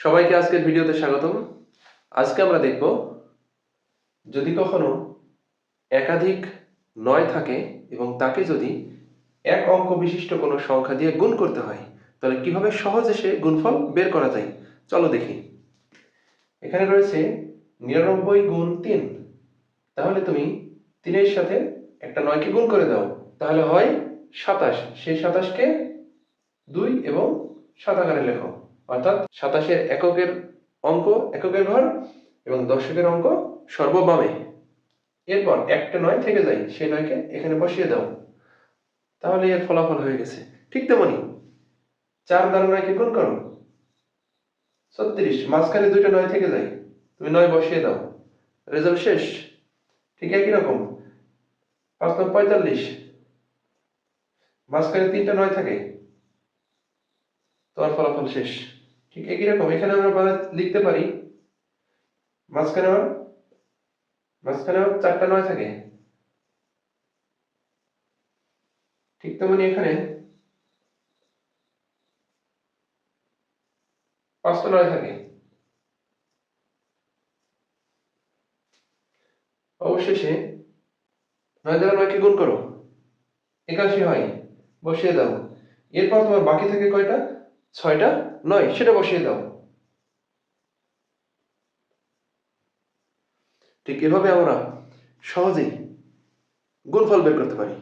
সবাইকে আজকের ভিডিওতে স্বাগতম। আজকে আমরা দেখব, যদি কখনো একাধিক নয় থাকে এবং তাকে যদি এক অঙ্ক বিশিষ্ট কোনো সংখ্যা দিয়ে গুণ করতে হয়, তাহলে কীভাবে সহজে সে গুণফল বের করা যায়? চলো দেখি। এখানে রয়েছে নিরানব্বই গুণ তিন। তাহলে তুমি তিনের সাথে একটা নয়কে গুণ করে দাও। তাহলে হয় সাতাশ। সেই সাতাশকে দুই এবং সাত আকারে লেখো। অর্থাৎ সাতাশের এককের অঙ্ক, এককের ঘর এবং দশকের অঙ্ক সর্ববামে। এরপর একটা নয় থেকে যায়, সেই নয়কে এখানে বসিয়ে দাও। তাহলে এর ফলাফল হয়ে গেছে। ঠিক তেমনি চার দ্বারা নয়কে গুণ করো। ছত্রিশ, মাঝখানে দুইটা নয় থেকে যায়। তুমি নয় বসিয়ে দাও। রেজাল্ট শেষ। ঠিক একই রকম। পাঁচ নয় পঁয়তাল্লিশ, মাঝখানে তিনটা নয় থাকে। তোমার ফলাফল শেষ। ঠিক একই রকম, এখানে আমরা লিখতে পারি, মাঝখানে মাঝখানে চারটা নয় থাকে। ঠিক তেমনি এখানে পাঁচটা নয় থাকে। অবশেষে নয় দ্বারা নয়কে গুণ করো। একাশি হয়, বসিয়ে দাও। এরপর তোমার বাকি থাকে কয়টা? ছয়টা? নয় সেটা বসিয়ে দাও। ঠিক এভাবে আমরা সহজেই গুণফল বের করতে পারি।